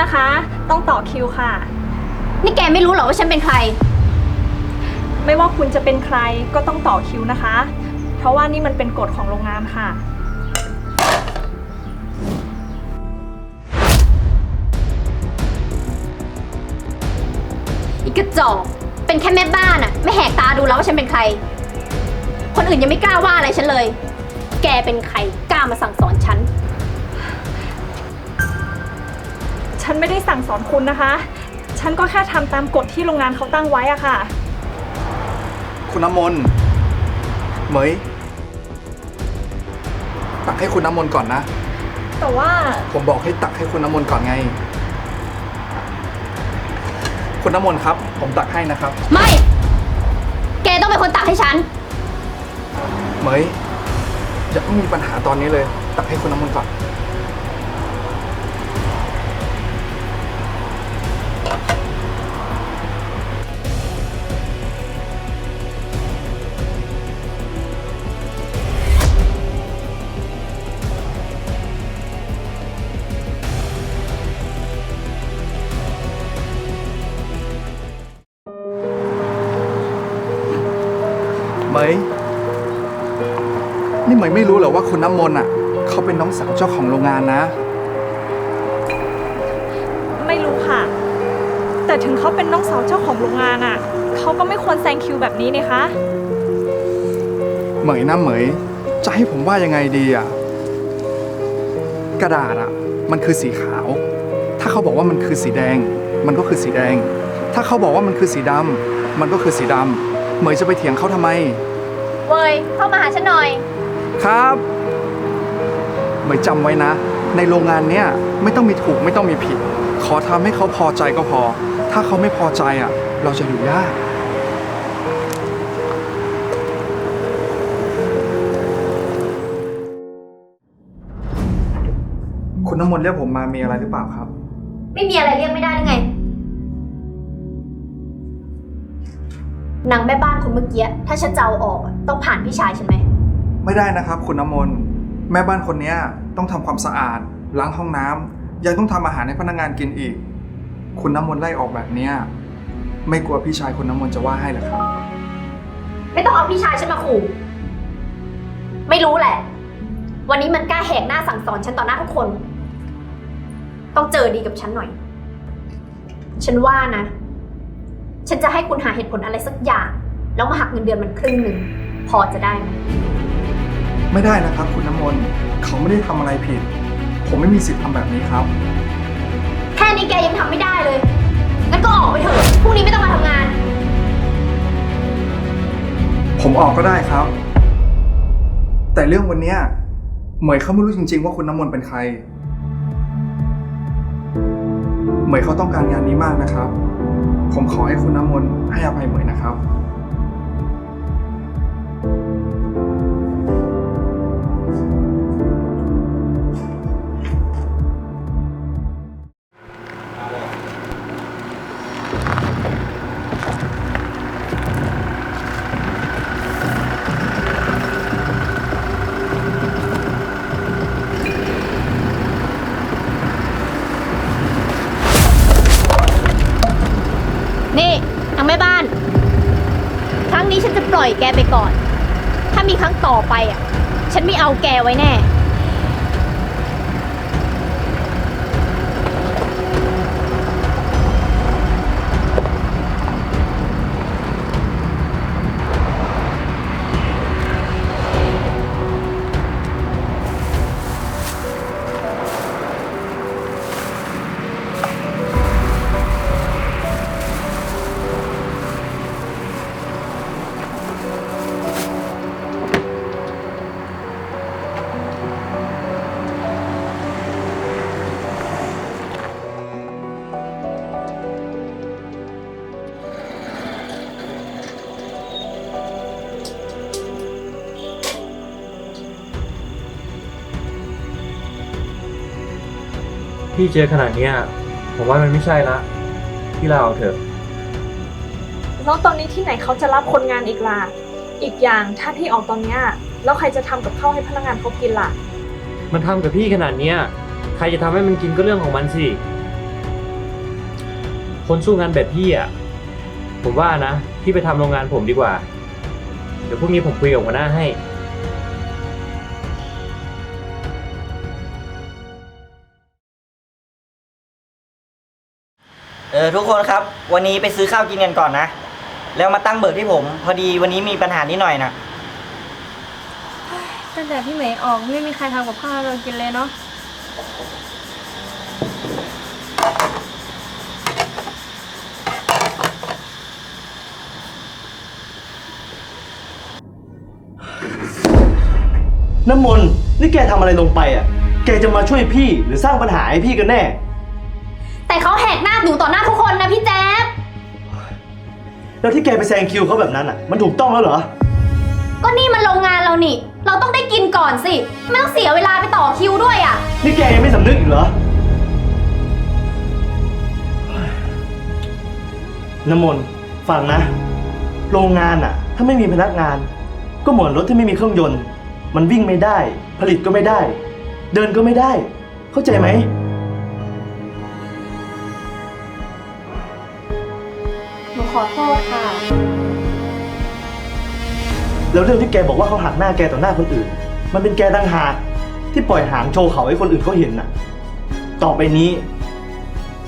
นะคะ ต้องต่อคิวค่ะ นี่แกไม่รู้เหรอว่าฉันเป็นใคร ไม่ว่าคุณจะเป็นใครก็ต้องต่อคิวนะคะ เพราะว่านี่มันเป็นกฎของโรงงานค่ะ อีกกระจอกเป็นแค่แม่บ้านอะไม่แหกตาดูแล้วว่าฉันเป็นใคร คนอื่นยังไม่กล้าว่าอะไรฉันเลย แกเป็นใครกล้ามาสั่งสอนฉัน ฉันไม่ได้สั่งสอนคุณนะคะ ฉันก็แค่ทำตามกฎที่โรงงานเขาตั้งไว้อะค่ะ คุณน้ำมนต์เหมยตักให้คุณน้ำมนต์ก่อนนะ แต่ว่า ผมบอกให้ตักให้คุณน้ำมนต์ก่อนไง คุณน้ำมนต์ครับ ผมตักให้นะครับ ไม่ แกต้องเป็นคนตักให้ฉัน เหมยอย่าเพิ่งมีปัญหาตอนนี้เลย ตักให้คุณน้ำมนต์ก่อน มยนี่เหมยไม่รู้เหรอว่าคุณน้ำมนต์อะเขาเป็นน้องสาวเจ้าของโรงงานนะ ไม่รู้ค่ะ แต่ถึงเขาเป็นน้องสาวเจ้าของโรงงานอะเขาก็ไม่ควรแซงคิวแบบนี้นี่คะ เหมยนะเหมย จะให้ผมว่ายังไงดีอะ กระดาษอะ มันคือสีขาว ถ้าเขาบอกว่ามันคือสีแดง มันก็คือสีแดง ถ้าเขาบอกว่ามันคือสีดำมันก็คือสีดำ เหมยจะไปเถียงเขาทำไม เว้ยเข้ามาหาฉันหน่อย ครับเหมยจำไว้นะ ในโรงงานเนี้ยไม่ต้องมีถูกไม่ต้องมีผิด ขอทำให้เขาพอใจก็พอ ถ้าเขาไม่พอใจอะ เราจะอยู่ยาก คุณน้ำมนต์เรียกผมมามีอะไรหรือเปล่าครับ ไม่มีอะไรเรียกไม่ได้หรือไง นางแม่บ้านคนเมื่อกี้ ถ้าฉันจะเอาออกอะต้องผ่านพี่ชายฉันไหม ไม่ได้นะครับ คุณน้ำมนต์แม่บ้านคนเนี้ยต้องทำความสะอาด ล้างห้องน้ำยังต้องทำอาหารให้พนักงานกินอีก คุณน้ำมนต์ไล่ออกแบบเนี้ยไม่กลัวพี่ชายคุณน้ำมนต์จะว่าให้เหรอครับ ไม่ต้องเอาพี่ชายฉันมาขู่ ไม่รู้แหละ วันนี้มันกล้าแหกหน้าสั่งสอนฉันต่อหน้าทุกคน ต้องเจอดีกับฉันหน่อย ฉันว่านะ ฉันจะให้คุณหาเหตุผลอะไรสักอย่าง แล้วมาหักเงินเดือนมันครึ่งหนึ่ง พอจะได้ไหมไม่ได้นะครับ คุณน้ำมนต์เขาไม่ได้ทำอะไรผิด ผมไม่มีสิทธิ์ทำแบบนี้ครับ แค่นี้แกยังทำไม่ได้เลย งั้นก็ออกไปเถอะพรุ่งนี้ไม่ต้องมาทำงาน ผมออกก็ได้ครับ แต่เรื่องวันเนี้ยเหมยเขาไม่รู้จริง ๆ ว่าคุณน้ำมนต์เป็นใคร เหมยเขาต้องการงานนี้มากนะครับ ผมขอให้คุณน้ำมนต์ให้อภัยเหมยนะครับ แม่บ้าน ครั้งนี้ฉันจะปล่อยแกไปก่อน ถ้ามีครั้งต่อไปอะ ฉันไม่เอาแกไว้แน่ พี่เจอขนาดเนี้ยผมว่ามันไม่ใช่ละพี่ลาออกเถอะ แล้วตอนนี้ที่ไหนเขาจะรับคนงานอีกล่ะ อีกอย่างถ้าพี่ออกตอนเนี้ยแล้วใครจะทำกับข้าวให้พนักงานเขากินล่ะ มันทำกับพี่ขนาดเนี้ยใครจะทำให้มันกินก็เรื่องของมันสิ คนสู้งานแบบพี่อะ ผมว่านะ พี่ไปทำโรงงานผมดีกว่า เดี๋ยวพรุ่งนี้ผมคุยกับหัวหน้าให้ เออทุกคนครับ วันนี้ไปซื้อข้าวกินกันก่อนนะ แล้วมาตั้งเบิกที่ผม พอดีวันนี้มีปัญหานิดหน่อยนะตั้งแต่พี่เหมย์ออกไม่มีใครทำกับข้าวให้เรากินเลยเนาะน้ำมนต์นี่แกทำอะไรลงไปอะ แกจะมาช่วยพี่หรือสร้างปัญหาให้พี่กันแน่แต่เขาแหกหน้าหนูต่อหน้าทุกคนนะพี่แจ๊บแล้วที่แกไปแซงคิวเขาแบบนั้นอะ มันถูกต้องแล้วเหรอ ก็นี่มันโรงงานเรานี่ เราต้องได้กินก่อนสิ ไม่ต้องเสียเวลาไปต่อคิวด้วยอะ นี่แกยังไม่สำนึกอีกเหรอ น้ำมนต์ฟังนะ โรงงานอะ ถ้าไม่มีพนักงาน ก็เหมือนรถที่ไม่มีเครื่องยนต์ มันวิ่งไม่ได้ ผลิตก็ไม่ได้ เดินก็ไม่ได้ เข้าใจไหม อโทษค่ะ แล้วเรื่องที่แกบอกว่าเขาหักหน้าแกต่อหน้าคนอื่น มันเป็นแกตั้งหากที่ปล่อยหางโชว์เขาให้คนอื่นเขาเห็นน่ะ ต่อไปนี้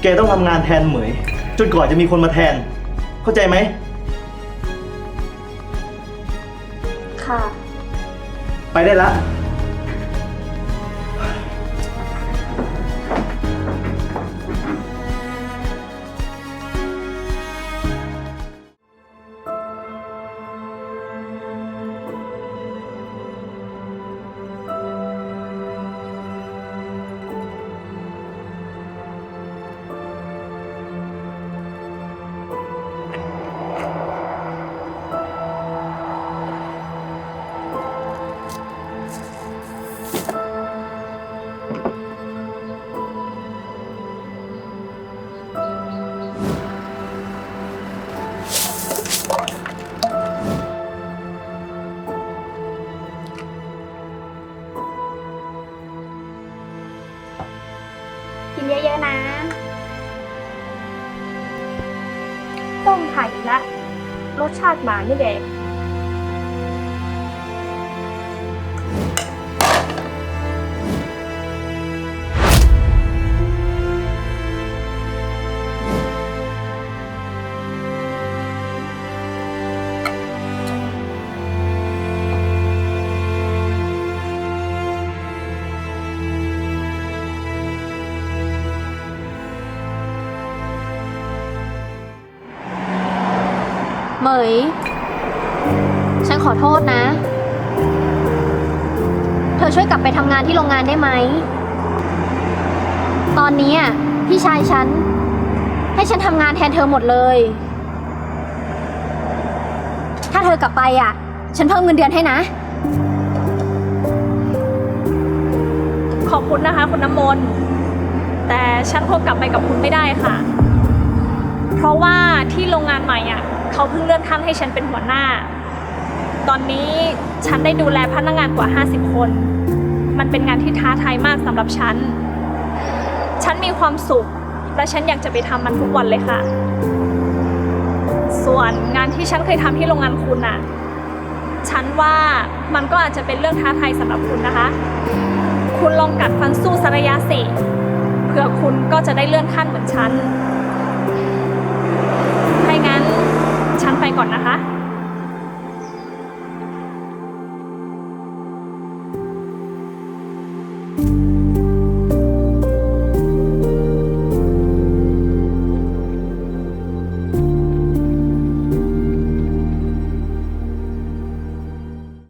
แกต้องทำงานแทนเหมย จนกว่าจะมีคนมาแทน เข้าใจไหม ค่ะ ไปได้ละ รสช มาไม่แดกเหมย ฉันขอโทษนะ เธอช่วยกลับไปทำงานที่โรงงานได้ไหม ตอนนี้อะพี่ชายฉัน ให้ฉันทำงานแทนเธอหมดเลย ถ้าเธอกลับไปอะ ฉันเพิ่มเงินเดือนให้นะ ขอบคุณนะคะคุณน้ำมนต์ แต่ฉันคงกลับไปกับคุณไม่ได้ค่ะ เพราะว่าที่โรงงานใหม่อะ เขาเพิ่งเลื่อนขั้นให้ฉันเป็นหัวหน้า ตอนนี้ฉันได้ดูแลพนักงานกว่า 50 คน มันเป็นงานที่ท้าทายมากสำหรับฉัน ฉันมีความสุข และฉันอยากจะไปทำมันทุกวันเลยค่ะ ส่วนงานที่ฉันเคยทำที่โรงงานคุณน่ะฉันว่ามันก็อาจจะเป็นเรื่องท้าทายสำหรับคุณนะคะ คุณลองกัดฟันสู้สระยะสิเผื่อคุณก็จะได้เลื่อนขั้นเหมือนฉันถ้างั้น ก่อนนะคะ